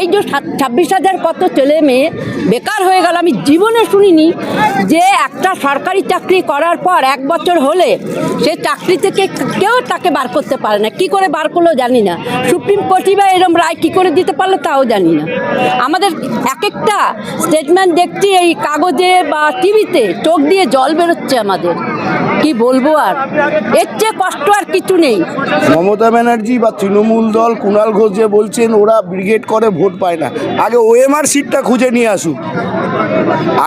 এই যে ছাব্বিশ হাজার কত ছেলে মেয়ে বেকার হয়ে গেল, আমি জীবনে শুনিনি যে একটা সরকারি চাকরি করার পর এক বছর হলে সে চাকরি থেকে কেউ তাকে বার করতে পারে না। কি করে বার করল জানি না। সুপ্রিম কোর্টই বা এরম রায় কী করে দিতে পারল তাও জানি না। আমাদের এক একটা স্টেটমেন্ট দেখছি, এই কাগজে বা টিভিতে চোখ দিয়ে জল বেরোচ্ছে আমাদের। কি বলব আর? এর চেয়ে কষ্ট আর কিছু নেই। মমতা ব্যানার্জি বা তৃণমূল দল কুণাল ঘোষ যে বলছেন, ওরা ব্রিগেড করে, ভোট পায় না। আগে ওএমআর সিটটা খুঁজে নিয়ে আসুক।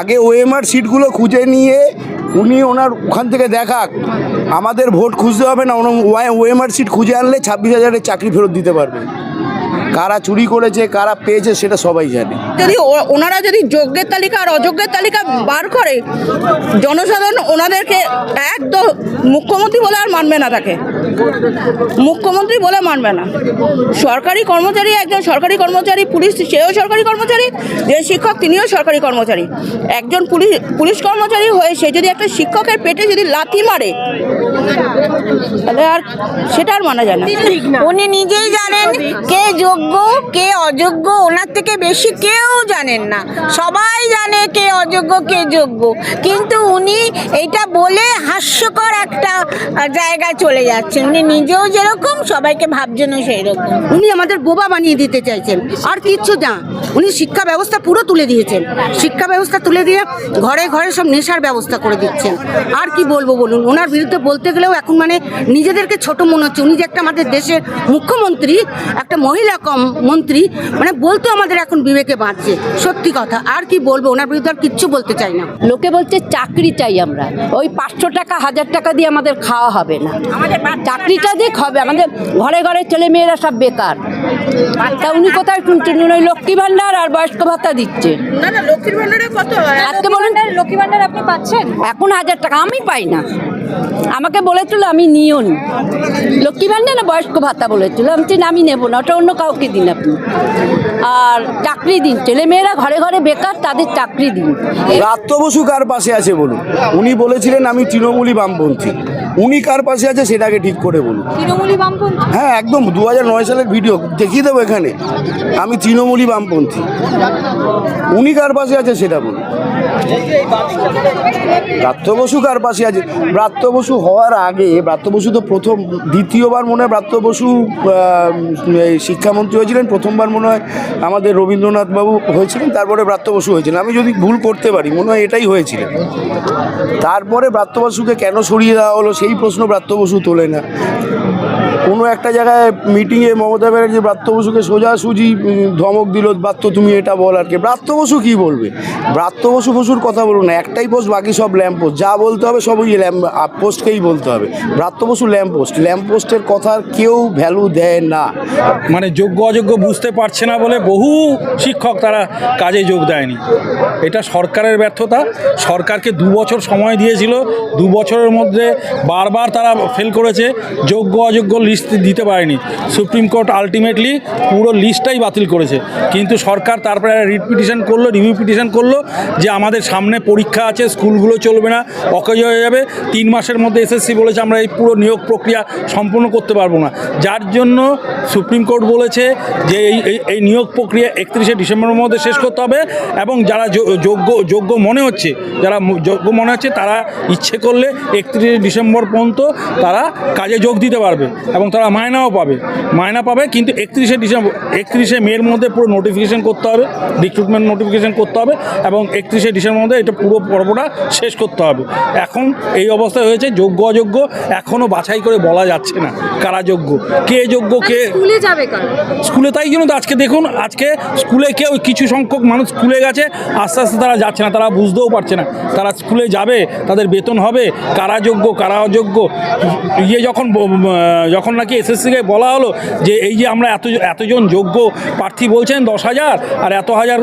আগে ওএমআর সিটগুলো খুঁজে নিয়ে উনি ওনার ওখান থেকে দেখাক। আমাদের ভোট খুঁজতে হবে না ওএমআর সিট খুঁজে আনলে ছাব্বিশ হাজারের চাকরি ফেরত দিতে পারবে। কারা চুরি করেছে, কারা পেয়েছে সেটা সবাই জানে। যদি ওনারা যদি যোগ্যের তালিকা আর অযোগ্যের তালিকা বার করে, জনসাধারণ ওনাদেরকে একদম মুখ্যমন্ত্রী বলে আর মানবে না তাকে। মুখ্যমন্ত্রী বলে মানবে না। সরকারি কর্মচারী একজন সরকারি কর্মচারী, পুলিশ সেও সরকারি কর্মচারী, যে শিক্ষক তিনিও সরকারি কর্মচারী। একজন পুলিশ পুলিশ কর্মচারী হয়ে সে যদি একটা শিক্ষকের পেটে যদি লাথি মারে তাহলে আর সেটা আর মানা যায় না। উনি নিজেই জানেন কে যোগ্য কে অযোগ্য ওনার থেকে বেশি কেউ জানেন না। সবাই জানে কে অযোগ্য কে যোগ্য। কিন্তু উনি এটা বলে হাস্যকর একটা জায়গায় চলে যাচ্ছেন। উনি নিজেও যেরকম সবাইকে ভাবছেনও সেই রকম উনি আমাদের বোবা বানিয়ে দিতে চাইছেন। আর কিচ্ছু না। উনি শিক্ষা ব্যবস্থা পুরো তুলে দিয়েছেন। শিক্ষা ব্যবস্থা তুলে দিয়ে ঘরে ঘরে সব নেশার ব্যবস্থা করে দিচ্ছেন। আর কি বলব বলুন? ওনার বিরুদ্ধে বলতে গেলেও এখন মানে নিজেদেরকে ছোট মনে হচ্ছে। উনি যে একটা আমাদের দেশের মুখ্যমন্ত্রী একটা মহিলা কম মন্ত্রী মানে বলতেও আমাদের এখন বিবেকে বাঁচছে। সত্যি কথা আর কি বলব ওনার বিরুদ্ধে আর কিচ্ছু বলতে চাই না। লোকে বলছে চাকরি চাই আমরা। ওই পাঁচশো টাকা হাজার টাকা দিয়ে আমাদের খাওয়া হবে না। চাকরিটা দিয়ে হবে আমাদের ঘরে ঘরে ছেলে মেয়েরা সব বেকার। তা উনি কোথায় শুনছেন উনি ওই লক্ষ্মী ভাণ্ডার আর বয়স্ক ভাতা দিচ্ছে। না না লক্ষ্মীর ভান্ডারে কত আজকে বলুন। লক্ষ্মী ভান্ডার আপনি পাচ্ছেন? এখন হাজার টাকা আমি পাই না। আমাকে বলেছিল আমি নিও নি। লক্ষ্মী ভাণ্ডার না বয়স্ক ভাতা বলেছিল। আমি না, আমি নেব না ওটা অন্য কাউকে দিন আপনি। আর চাকরি দিন ছেলে মেয়েরা ঘরে ঘরে বেকার তাদের চাকরি দিন। রাত্র বসু কার পাশে আছে বলুন? উনি বলেছিলেন আমি তৃণমূলী বামপন্থী। উনি কার পাশে আছে সেটাকে ঠিক করে বলুন। হ্যাঁ একদম দু নয় সালের ভিডিও দেখিয়ে দেবো এখানে। আমি তৃণমূলী বামপন্থী। উনি কার পাশে আছে সেটা বলুন। রাত্র বসু কার পাশে আছে? ব্রাত্য বসু হওয়ার আগে ব্রাত্য বসু তো প্রথম, দ্বিতীয়বার মনে হয় ব্রাত্য বসু শিক্ষামন্ত্রী হয়েছিলেন, প্রথমবার মনে হয় আমাদের রবীন্দ্রনাথ বাবু হয়েছিলেন, তারপরে ব্রাত্য বসু হয়েছিলেন। আমি যদি ভুল করতে পারি, মনে হয় এটাই হয়েছিল তারপরে ব্রাত্য বসুকে কেন সরিয়ে দেওয়া হলো, সেই প্রশ্ন ব্রাত্য বসু তোলে না। কোনো একটা জায়গায় মিটিংয়ে মমতা ব্যানার্জি, ব্রাত্য বসুকে সোজাসুজি ধমক দিল, ব্রাত্য তুমি এটা বল আর কি। ব্রাত্য বসু কী বলবে? ব্রাত্য বসু বসুর কথা বলুন না, একটাই পোস্ট বাকি সব ল্যাম্প পোস্ট যা বলতে হবে সব ওই ল্যাম্প পোস্টকেই বলতে হবে। Bratya Basu lamp post lamp পোস্টের কথার কেউ ভ্যালু দেয় না। মানে যোগ্য অযোগ্য বুঝতে পারছে না বলে বহু শিক্ষক তারা কাজে যোগ দেয়নি। এটা সরকারের ব্যর্থতা। সরকারকে দু বছর সময় দিয়েছিল। দু বছরের মধ্যে বারবার তারা ফেল করেছে। যোগ্য অযোগ্য লিস্ট দিতে পারেনি। সুপ্রিম কোর্ট আলটিমেটলি পুরো লিস্টটাই বাতিল করেছে। কিন্তু সরকার তারপরে রিট পিটিশন করল রিভিউ পিটিশন করল যে আমাদের সামনে পরীক্ষা আছে, স্কুলগুলো চলবে না, অকেজ হয়ে যাবে। তিন মাসের মধ্যে এসএসসি বলেছে আমরা এই পুরো নিয়োগ প্রক্রিয়া সম্পূর্ণ করতে পারব না। যার জন্য সুপ্রিম কোর্ট বলেছে যে এই- এই নিয়োগ প্রক্রিয়া একত্রিশে ডিসেম্বরের মধ্যে শেষ করতে হবে এবং যারা যোগ্য যোগ্য মনে হচ্ছে, যারা যোগ্য মনে হচ্ছে তারা ইচ্ছে করলে একত্রিশে ডিসেম্বর পর্যন্ত তারা কাজে যোগ দিতে পারবে। এবং তারা মায়নাও পাবে। মায়না পাবে কিন্তু একত্রিশে ডিসেম্বর একত্রিশে মের মধ্যে পুরো নোটিফিকেশন করতে হবে রিক্রুটমেন্ট নোটিফিকেশন করতে হবে এবং একত্রিশে ডিসেম্বর মধ্যে এটা পুরো পর্বটা শেষ করতে হবে। এখন এই অবস্থা হয়েছে যোগ্য অযোগ্য এখনও বাছাই করে বলা যাচ্ছে না কারা যোগ্য কে যোগ্য কে স্কুলে যাবে স্কুলে তাই জন্য তো আজকে দেখুন আজকে স্কুলে কেউ কিছু সংখ্যক মানুষ স্কুলে গেছে আস্তে আস্তে তারা যাচ্ছে না তারা বুঝতেও পারছে না। তারা স্কুলে যাবে তাদের বেতন হবে কারা যোগ্য কারা অযোগ্য ইয়ে যখন যখন নাকি এসএসসিকে বলা হলো যে এই যে আমরা এত এতজন যোগ্য প্রার্থী বলছেন দশ হাজার আর এত হাজার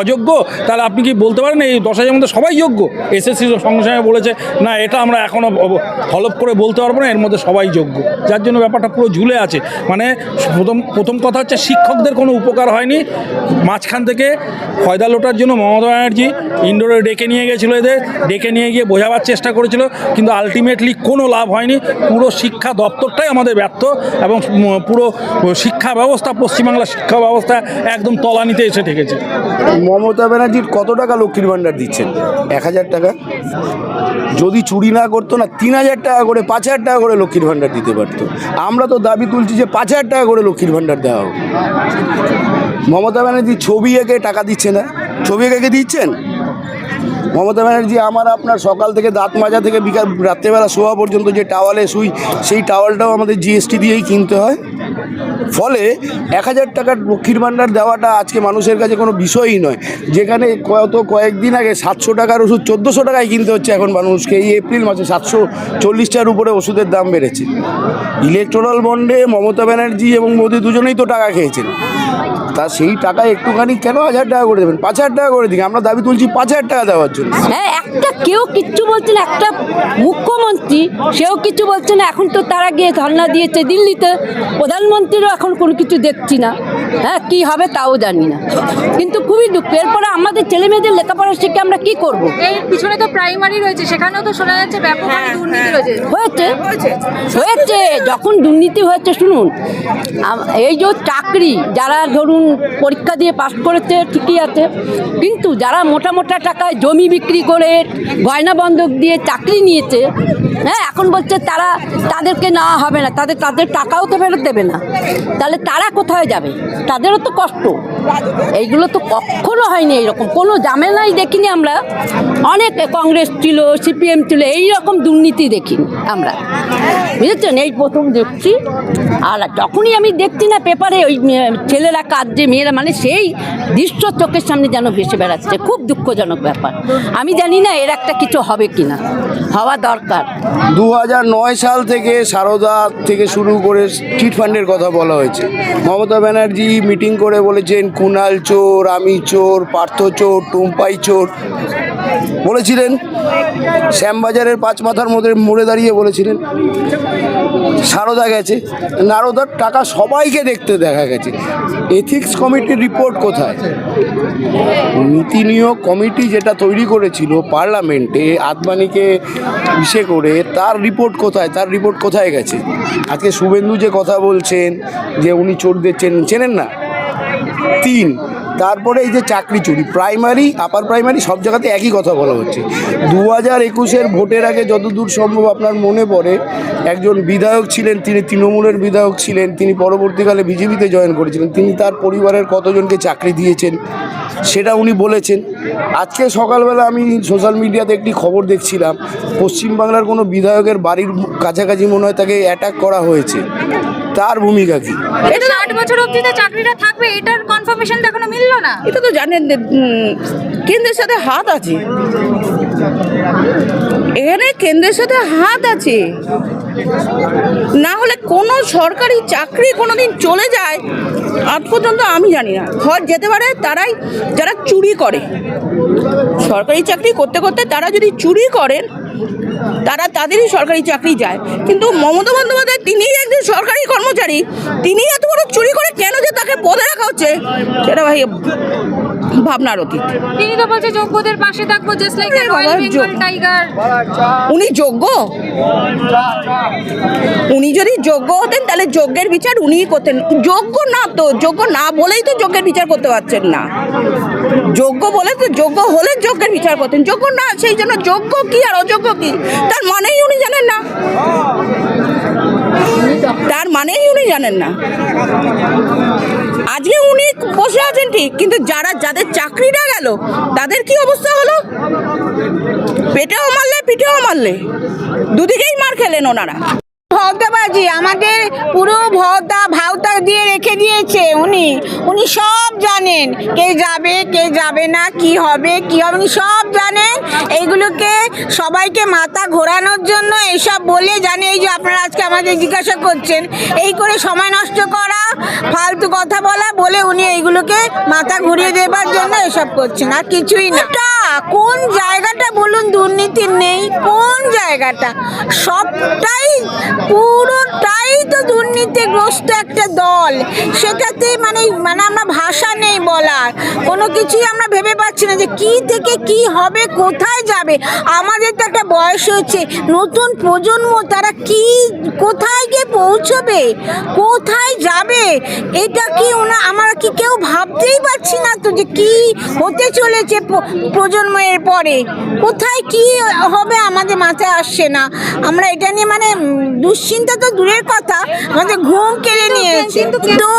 অযোগ্য, তাহলে আপনি কি বলতে পারেন এই দশ হাজারের মধ্যে সবাই যোগ্য? এসএসসি সঙ্গে সঙ্গে বলেছে, না, এটা আমরা এখনও হলপ করে বলতে পারব না, এর মধ্যে সবাই যোগ্য। যার জন্য ব্যাপারটা পুরো ঝুলে আছে। মানে প্রথম প্রথম কথা হচ্ছে শিক্ষকদের কোনো উপকার হয়নি। মাঝখান থেকে ফয়দা লোটার জন্য মমতা ব্যানার্জি ইন্ডোরে ডেকে নিয়ে গেছিল এদের, ডেকে নিয়ে গিয়ে বোঝাবার চেষ্টা করেছিল, কিন্তু আলটিমেটলি কোনো লাভ হয়নি। পুরো শিক্ষা দপ্তরটাই আমাদের ব্যর্থ এবং পুরো শিক্ষা ব্যবস্থা, পশ্চিমবাংলার শিক্ষা ব্যবস্থা একদম তলানিতে এসে ঠেকেছে মমতা ব্যানার্জির কত টাকা লক্ষ্মীর ভাণ্ডার দিচ্ছেন? এক হাজার টাকা? যদি চুরি না করতো না, তিন হাজার টাকা করে, পাঁচ হাজার টাকা করে লক্ষ্মীর ভাণ্ডার দিতে পারতো। আমরা তো দাবি তুলছি যে পাঁচ হাজার টাকা করে লক্ষ্মীর ভাণ্ডার দেওয়া হোক। মমতা ব্যানার্জি ছবি এঁকে টাকা দিচ্ছে না? ছবি এঁকে দিচ্ছেন? মমতা ব্যানার্জি আমার আপনার সকাল থেকে দাঁত মাজা থেকে বিকাল রাত্রেবেলা শোয়া পর্যন্ত যে টাওয়ালে শুই, সেই টাওয়ালটাও আমাদের জিএসটি দিয়েই কিনতে হয়। ফলে এক হাজার টাকার লক্ষ্মীর ভাণ্ডার দেওয়াটা আজকে মানুষের কাছে কোনো বিষয়ই নয়। যেখানে কত কয়েকদিন আগে সাতশো টাকার ওষুধ চোদ্দোশো টাকায় কিনতে হচ্ছে, এখন মানুষকে এই এপ্রিল মাসে সাতশো চল্লিশটার উপরে ওষুধের দাম বেড়েছে। ইলেকট্রাল বন্ডে মমতা ব্যানার্জি এবং মোদি দুজনেই তো টাকা খেয়েছেন। তা সেই টাকা একটুখানি কেন হাজার টাকা করে দেবেন? পাঁচ হাজার টাকা করে দিন, আমরা দাবি তুলছি পাঁচ হাজার টাকা দেওয়ার জন্য। হ্যাঁ একটা কেউ কিচ্ছু বলছে না, একটা মুখ্যমন্ত্রী, সেও কিছু বলছে না, এখন তো তারা গিয়ে ধর্ণা দিয়েছে দিল্লিতে। প্রধানমন্ত্রীরও এখন কোনো কিছু দেখছি না। হ্যাঁ কি হবে তাও জানি না। কিন্তু খুবই দুঃখ। এরপরে আমাদের ছেলে মেয়েদের লেখাপড়া শিখে আমরা কি করব? এর পিছনে তো প্রাইমারি রয়েছে সেখানেও তো শোনা যাচ্ছে ব্যাপক দুর্নীতি রয়েছে। হয়েছে? হয়েছে। যখন দুর্নীতি হয়েছে শুনুন এই যে চাকরি যারা ধরুন পরীক্ষা দিয়ে পাস করেছে ঠিকই আছে কিন্তু যারা মোটা মোটা টাকায় জমি বিক্রি করে গয়না বন্ধক দিয়ে চাকরি নিয়েছে হ্যাঁ এখন বলছে তারা তাদেরকে নেওয়া হবে না। তাদের তাদের টাকাও তো ফেরত দেবে না। তাহলে তারা কোথায় যাবে? তাদেরও তো কষ্ট। এইগুলো তো কখনো হয়নি এইরকম। কোনো ঝামেলাই দেখিনি আমরা। অনেক কংগ্রেস ছিল, সিপিএম ছিল এই রকম দুর্নীতি দেখিনি আমরা। বুঝেছেন? এই প্রথম দেখছি। আর যখনই আমি দেখছি না পেপারে ওই ছেলেরা কাঁদছে, মেয়েরা মানে সেই দৃশ্য চোখের সামনে যেন ভেসে বেড়াচ্ছে। খুব দুঃখজনক ব্যাপার। আমি জানি না এর একটা কিছু হবে কিনা। হওয়া দরকার। দু সাল থেকে সারদা থেকে শুরু করে চিট ফান্ডের কথা বলা হয়েছে। মমতা ব্যানার্জি মিটিং করে বলেছেন কুনাল চোর, আমি চোর, পার্থ চোর, টুম্পাই চোর। বলেছিলেন, শ্যামবাজারের পাঁচ মাথার মধ্যে মোড়ে দাঁড়িয়ে বলেছিলেন। সারদা গেছে। নারদার টাকা সবাইকে দেখতে দেখা গেছে। এথিক্স কমিটির রিপোর্ট কোথায়? নীতি নিয়োগ কমিটি যেটা তৈরি করেছিল পার্লামেন্টে, আদবানিকে ইসে করে, তার রিপোর্ট কোথায়? তার রিপোর্ট কোথায় গেছে? আজকে শুভেন্দু যে কথা বলছেন, যে উনি চোরদের চেনেন চেনেন না? তিন। তারপরে এই যে চাকরি চুরি প্রাইমারি আপার প্রাইমারি সব জায়গাতে একই কথা বলা হচ্ছে। দু হাজার একুশের ভোটের আগে যতদূর সম্ভব আপনার মনে পড়ে, একজন বিধায়ক ছিলেন, তিনি তৃণমূলের বিধায়ক ছিলেন, তিনি পরবর্তীকালে বিজেপিতে জয়েন করেছিলেন, তিনি তার পরিবারের কতজনকে চাকরি দিয়েছেন, সেটা উনি বলেছেন। আজকে সকালবেলা আমি সোশ্যাল মিডিয়াতে একটি খবর দেখছিলাম, পশ্চিমবাংলার কোনো বিধায়কের বাড়ির কাছাকাছি মনে হয় তাকে অ্যাটাক করা হয়েছে। তার ভূমিকা কি? এটা ষাট বছর অবধি তো চাকরিটা থাকবে এটার কনফার্মেশন তো এখনও মিললো না। এটা তো জানেন কেন্দ্রের সাথে হাত আছে। এখানে কেন্দ্রের সাথে হাত আছে। না হলে কোনো সরকারি চাকরি কোনোদিন চলে যায়, আজ পর্যন্ত আমি জানি না। হয় যেতে পারে, তারাই, যারা চুরি করে। সরকারি চাকরি করতে করতে তারা যদি চুরি করেন, তারা তাদেরই সরকারি চাকরি যায়। কিন্তু মমতা বন্দ্যোপাধ্যায় তিনি একজন সরকারি কর্মচারী তিনি এত বড় চুরি করে কেন যে তাকে পদে রাখা হচ্ছে সেটা ভাই ভাবনার অতীত। তিনি তো বলছে যোগ্যদের পাশে থাকব just like royal Bengal tiger উনি যোগ্য? উনি যদি যোগ্য হতেন তাহলে যজ্ঞের বিচার উনিই করতেন। যোগ্য না তো যোগ্য না বলেই তো যজ্ঞের বিচার করতে পারছেন না। যোগ্য বলে তো যোগ্য হলে যজ্ঞের বিচার করতেন। যোগ্য না সেই জন্য যোগ্য কি আর অযোগ্য কি? তার মানেই উনি জানেন না। তার মানেই উনি জানেন না। আজকে উনি বসে আছেন ঠিক, কিন্তু যারা, যাদের চাকরিটা গেল, তাদের কি অবস্থা হলো? পেটেও মারলে, পিঠেও মারলে। দুদিকেই মার খেলেন ওনারা। ভদ্রবাজি, আমাদের পুরো ভদ্রা ভাওতা দিয়ে রেখে দিয়েছে উনি। উনি সব জানেন কে যাবে কে যাবে না, কি হবে কি হবে। উনি সব জানেন। এইগুলোকে সবাইকে মাথা ঘোরানোর জন্য এইসব বলে জানে। এই যে আপনারা আজকে আমাদের জিজ্ঞাসা করছেন, এই করে সময় নষ্ট করা, ফালতু কথা বলা বলে উনি এইগুলোকে মাথা ঘুরিয়ে দেবার জন্য এসব করছেন, আর কিছুই না। কোন জায়গাটা বলুন, দুর্নীতি নেই, কোন জায়গাটা? সবটাই পুরোটাই তো দুর্নীতিগ্রস্ত একটা দল। সেটাতে মানে মানে আমরা ভাষা নেই বলার। কোনো কিছুই আমরা ভেবে পাচ্ছি না যে কি থেকে কি হবে কোথায় যাবে। আমাদের তো একটা বয়স হচ্ছে নতুন প্রজন্ম তারা কি কোথায় গিয়ে পৌঁছবে? কোথায় যাবে? এটা কি ওনা আমরা কি কেউ ভাবতেই পারছি না তো যে কি হতে চলেছে প্রজন্মের পরে? কোথায় কি হবে আমাদের মাথায় আসছে না। আমরা এটা নিয়ে মানে উম, দুশ্চিন্তা তো দূরের কথা আমাদের ঘুম কেড়ে নিয়েছে। তো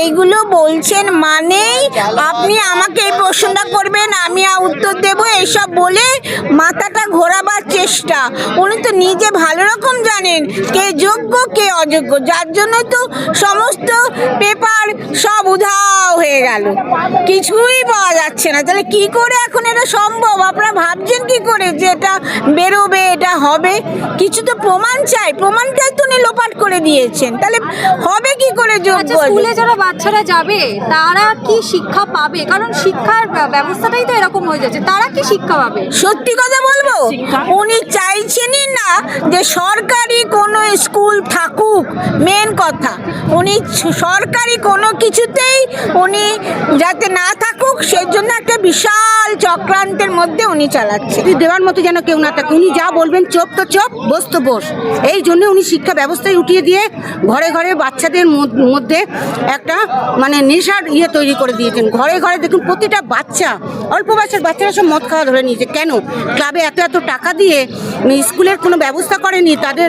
এইগুলো বলছেন মানেই আপনি আমাকে এই প্রশ্নটা করবেন আমি উত্তর দেব এসব বলে মাথাটা ঘোরাবার চেষ্টা। উনি তো নিজে ভালো রকম জানেন কে যোগ্য কে অযোগ্য। যার জন্য তো সমস্ত পেপার সব উধাও হয়ে গেল। কিছুই পাওয়া যাচ্ছে না। তাহলে কি করে এখন এটা সম্ভব? আপনারা ভাবছেন কি করে যে এটা বেরোবে এটা হবে? কিছু তো প্রমাণ চাই। প্রমাণটাই তো উনি লোপাট করে দিয়েছেন। তাহলে হবে কি করে যোগ্য আচ্ছা স্কুলে যারা বাচ্চারা যাবে তারা কি শিক্ষা পাবে? কারণ শিক্ষার ব্যবস্থাটাই তো এরকম হয়ে যাচ্ছে। তারা কি শিক্ষা পাবে? সত্যি কথা বলব? উনি চাইছেনই না যে সরকারি কোনো স্কুল থাকুক মেন কথা। উনি সরকারি কোনো কিছুতেই উনি যাতে না থাকুক সেজন্য একটা বিশাল চক্রান্তের মধ্যে উনি চালাচ্ছে দেওয়ার মতো যেন কেউ না থাকে। উনি যা বলবেন চোপ তো চোপ বস তো বস। এই জন্য উনি শিক্ষা ব্যবস্থায় উঠিয়ে দিয়ে ঘরে ঘরে বাচ্চাদের মধ্যে একটা মানে নেশার ইয়ে তৈরি করে দিয়েছেন। ঘরে ঘরে দেখুন প্রতিটা বাচ্চা, অল্প বয়সের বাচ্চারা সব মদ খাওয়া ধরে নিয়েছে। কেন? ক্লাবে এত এত টাকা দিয়ে স্কুলের কোনো ব্যবস্থা করেনি, তাদের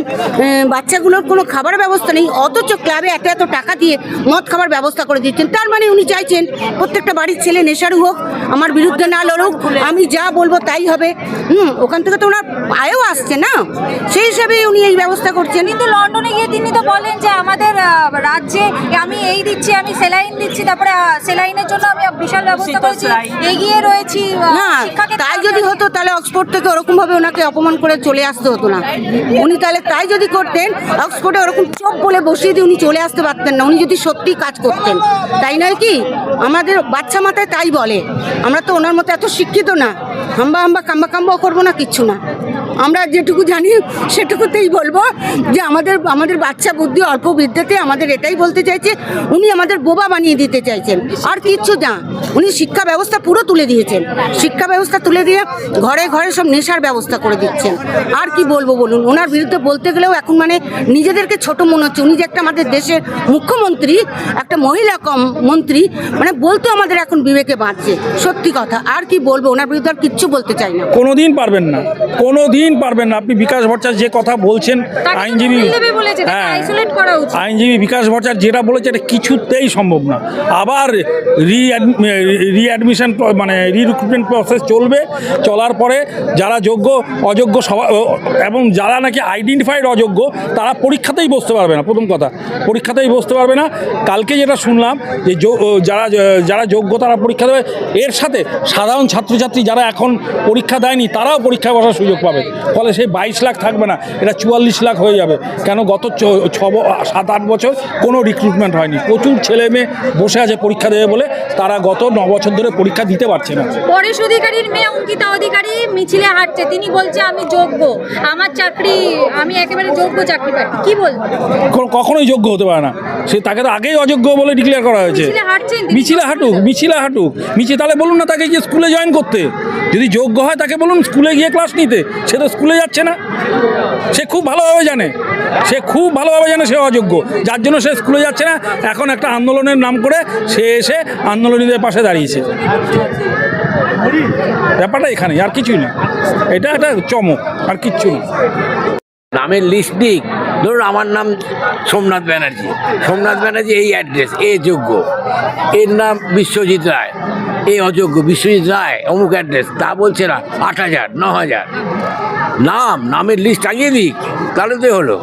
বাচ্চাগুলোর কোনো খাবার ব্যবস্থা নেই, অথচ ক্লাবে এত এত টাকা দিয়ে মদ খাবার ব্যবস্থা করে দিচ্ছেন তার মানে উনি চাইছেন প্রত্যেকটা বাড়ির ছেলে নেশারু হোক, আমার বিরুদ্ধে না লড়ুক, আমি যা বলব তাই হবে। হুম, ওখান থেকে তো ওনার আয়ও আসছে না। সেই হিসাবে উনি এই ব্যবস্থা করছেন। কিন্তু লন্ডনে গিয়ে তিনি তো বলেন যে আমাদের রাজ্যে আমি এই দিচ্ছি আমি সেলাইন দিচ্ছি তারপরে সেলাইনের জন্য আমি বিশাল ব্যবস্থা করেছি এগিয়ে রয়েছি তাই যদি হতো তাহলে অক্সফোর্ড থেকে ওরকম ভাবে ওনাকে অপমান করে চলে আসতে হতো না। উনি তাহলে তাই যদি করতেন অক্সফোর্ডে ওরকম চোখ বলে বসিয়ে দিয়ে উনি চলে আসতে পারতেন না উনি যদি সত্যি কাজ করতেন। তাই নয় কি? আমাদের বাচ্চা মাথায় তাই বলে। আমরা তো ওনার মতো এত শিক্ষিত না। হাম্বা হাম্বা কাম্বা কাম্বাও করব না কিচ্ছু না। আমরা যেটুকু জানি সেটুকুতেই বলব যে আমাদের আমাদের বাচ্চা বুদ্ধি, অল্প বিদ্যাতে আমাদের এটাই বলতে চাইছে, উনি আমাদের বোবা বানিয়ে দিতে চাইছেন। আর কিচ্ছু না, উনি শিক্ষা ব্যবস্থা পুরো তুলে দিয়েছেন। শিক্ষা ব্যবস্থা তুলে দিয়ে ঘরে ঘরে সব নেশার ব্যবস্থা করে দিচ্ছেন। আর কি বলব বলুন, ওনার বিরুদ্ধে বলতে গেলেও এখন মানে নিজেদেরকে ছোট মনে হচ্ছে। উনি যে একটা আমাদের দেশের মুখ্যমন্ত্রী, একটা মহিলা কম মন্ত্রী মানে বলতে আমাদের এখন বিবেকে বাঁধছে। সত্যি কথা, আর কি বলব, ওনার বিরুদ্ধে আর কিচ্ছু বলতে চাই না। কোনো দিন পারবেন না কোনো দিন পারবেন না। আপনি বিকাশ ভট্টাচার্য যে কথা বলছেন আইনজীবী হ্যাঁ। আইনজীবী বিকাশ ভট্টাচার্য যেটা বলেছে এটা কিছুতেই সম্ভব না। আবার রিঅ্যাডমিশন মানে রিক্রুটমেন্ট প্রসেস চলবে। চলার পরে যারা যোগ্য অযোগ্য সবা এবং যারা নাকি আইডেন্টিফাইড অযোগ্য তারা পরীক্ষাতেই বসতে পারবে না প্রথম কথা। পরীক্ষাতেই বসতে পারবে না। কালকে যেটা শুনলাম যে যারা যারা যোগ্য তারা পরীক্ষা দেবে। এর সাথে সাধারণ ছাত্রছাত্রী যারা এখন পরীক্ষা দেয়নি তারাও পরীক্ষায় বসার সুযোগ পাবে। ফলে সেই বাইশ লাখ থাকবে না এটা চুয়াল্লিশ লাখ হয়ে যাবে। কেন গত ছ সাত আট বছর কোনো রিক্রুটমেন্ট হয়নি। প্রচুর ছেলে মেয়ে বসে আছে পরীক্ষা দেবে বলে তারা গত ন বছর ধরে পরীক্ষা দিতে পারছে না। পরেশ অধিকারীর মেয়ে অঙ্কিতা অধিকারী মিছিলে হাঁটছে। তিনি বলছে আমি যোগ্য। আমার চাকরি আমি একেবারে যোগ্য চাকরি পাই। কি বলব? কখনোই যোগ্য হতে পারে না। সে তাকে তো আগেই অযোগ্য বলে ডিক্লেয়ার করা হয়েছে। মিছিলে হাঁটুক মিছিলে হাঁটুক। মিছিলে তাহলে বলুন না তাকে গিয়ে স্কুলে জয়েন করতে। যদি যোগ্য হয় তাকে বলুন স্কুলে গিয়ে ক্লাস নিতে। সে তো স্কুলে যাচ্ছে না। সে খুব ভালোভাবে জানে। সে খুব ভালোভাবে জানে সে অযোগ্য। যার জন্য সে স্কুলে যাচ্ছে না। এখন একটা আন্দোলনের নাম করে সে এসে আন্দোলনীদের পাশে দাঁড়িয়েছে। ব্যাপারটা এখানে, আর কিছুই না। এটা একটা চমক, আর কিচ্ছু না। নামের লিস্ট দিক ধরুন আমার নাম সোমনাথ ব্যানার্জি। সোমনাথ ব্যানার্জি এই অ্যাড্রেস এ যোগ্য। এর নাম বিশ্বজিৎ রায়। এ অযোগ্য, বিশ্বজিৎ রায়, অমুক অ্যাড্রেস তা বলছে না, আট হাজার, ন হাজার। নাম নামের লিস্ট টাঙিয়ে দিক তাহলে তো হলো।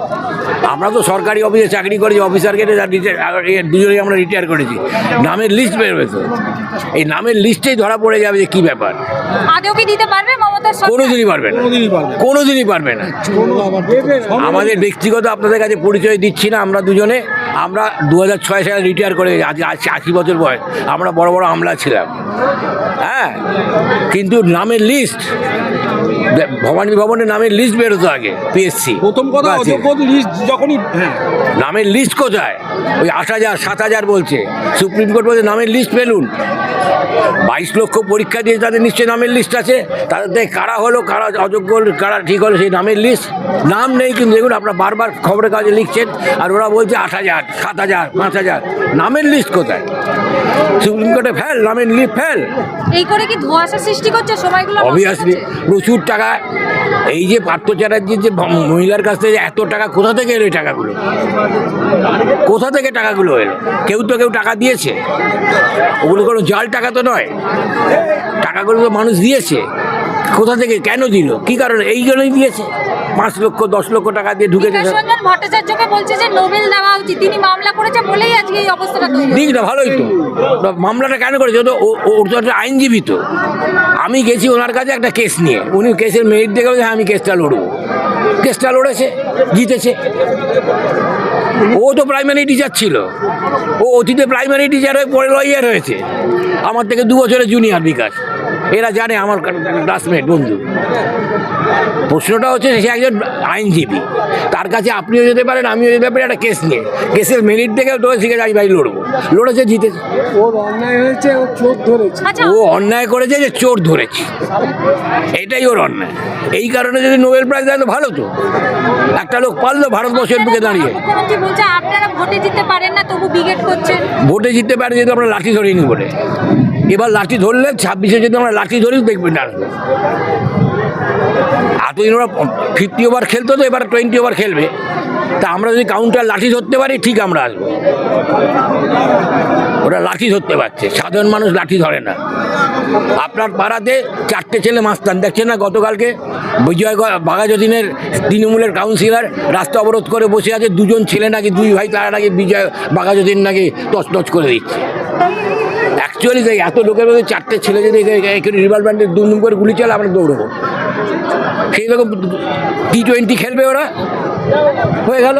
আমরা তো সরকারি অফিসে চাকরি করেছি অফিসার অফিসারকে দুজনেই আমরা রিটায়ার করেছি। নামের লিস্ট বেরোবে তো এই নামের লিস্টেই ধরা পড়ে যাবে যে কী ব্যাপার। আদেও কি দিতে পারবে? কোনোদিনই পারবে না। কোনোদিনই পারবে না। আমাদের ব্যক্তিগত আপনাদের কাছে পরিচয় দিচ্ছি না আমরা দুজনে। আমরা দু হাজার ছয় সালে রিটায়ার করে আজ আজ আশি বছর বয়স আমরা বড় বড় আমলা ছিলাম। হ্যাঁ? কিন্তু নামের লিস্ট ভবানী ভবনের নামের লিস্ট বেরোতো আগে পিএসসি প্রথম কথা লিস্ট যখনই হ্যাঁ। নামের লিস্ট কোথায়? ওই আট হাজার সাত হাজার বলছে। সুপ্রিম কোর্ট বলছে নামের লিস্ট পেলুন বাইশ লক্ষ পরীক্ষা দিয়ে তাদের নিশ্চয়ই নামের লিস্ট আছে। তাদের কারা হলো কারা অযোগ্য কারা ঠিক হলো সেই নামের লিস্ট নাম নেই কিন্তু দেখুন আপনারা বারবার খবরের কাগজে লিখছেন আর ওরা বলছে আট হাজার। সাত হাজার পাঁচ হাজার। নামের লিস্ট কোথায়? সুপ্রিম কোর্টে ফেল নামের লিস্ট ফেল। এই করে কি ধোঁয়াশা সৃষ্টি করছে? নষ্ট অবভিয়াসলি প্রচুর টাকা। এই যে পার্থ চ্যাটার্জির যে মহিলার কাছ থেকে এত টাকা কোথা থেকে এলো এই টাকাগুলো? কোথা থেকে টাকাগুলো এলো? কেউ তো কেউ টাকা দিয়েছে। ওগুলো কোনো জাল টাকা তো নয়। টাকাগুলো তো মানুষ দিয়েছে। কোথা থেকে? কেন দিল? কি কারণে? এই জন্যই দিয়েছে। পাঁচ লক্ষ দশ লক্ষ টাকা দিয়ে ঢুকে ভট্টাচার্যকে বলছে যে নোবেল দেওয়া উচিত। তিনি মামলা করেছে বলেই আজকে এই অবস্থাটা দিক না ভালোই তো। মামলাটা কেন করেছে? তো ও- ওর তো একটা আইনজীবী তো। আমি গেছি ওনার কাছে একটা কেস নিয়ে। উনি কেসের মেরিট দেখে হ্যাঁ আমি কেসটা লড়বো। কেসটা লড়েছে জিতেছে। ও তো প্রাইমারি টিচার ছিল। ও অতীতে প্রাইমারি টিচার হয়ে পরে লয়ার হয়েছে। আমার থেকে দু বছরের জুনিয়র বিকাশ। এরা জানে আমার ক্লাসমেট বন্ধু। প্রশ্নটা হচ্ছে সে একজন আইনজীবী। তার কাছে আপনিও যেতে পারেন আমিও যেতে পারি একটা কেস নিয়ে। কেসের মেরিট দেখে তো ঠিক আছে আমি ভাই লড়বো। লড়েছে জিতেছে। আচ্ছা। ও অন্যায় করেছে যে চোর ধরেছে। এটাই ওর অন্যায়। এই কারণে যদি নোবেল প্রাইজ দেয় তো ভালো তো। একটা লোক পারল ভারতবর্ষের বুকে দাঁড়িয়ে। মুখ্যমন্ত্রী বলছে আপনারা ভোটে জিততে পারেন না তবু ব্রিগেড করছেন। ভোটে জিততে পারে যেহেতু আমরা লাঠি ধরিনি বলে। এবার লাঠি ধরলে ছাব্বিশে যদি আমরা লাঠি ধরি দেখবেন না। এতদিন ওরা ফিফটি ওভার খেলতো তো, এবার টোয়েন্টি ওভার খেলবে। তা আমরা যদি কাউন্টার লাঠি ধরতে পারি, ঠিক আমরা আসব। ওরা লাঠি ধরতে পারছে, সাধারণ মানুষ লাঠি ধরে না। আপনার পাড়াতে চারটে ছেলে মাস্তান দেখছেন না গতকালকে? বিজয় বাঘাযতীনের তৃণমূলের কাউন্সিলর রাস্তা অবরোধ করে বসে আছে, দুজন ছেলে নাকি, দুই ভাই, তারা নাকি বিজয়, বাঘাযতীন নাকি তছনছ করে দিচ্ছে। অ্যাকচুয়ালি তাই এত লোকের মধ্যে চারটে ছেলে যদি রিভলভার দুম দুম করে গুলি চালে আমরা দৌড়বো। সেই রকম টি টোয়েন্টি খেলবে ওরা। হয়ে গেল।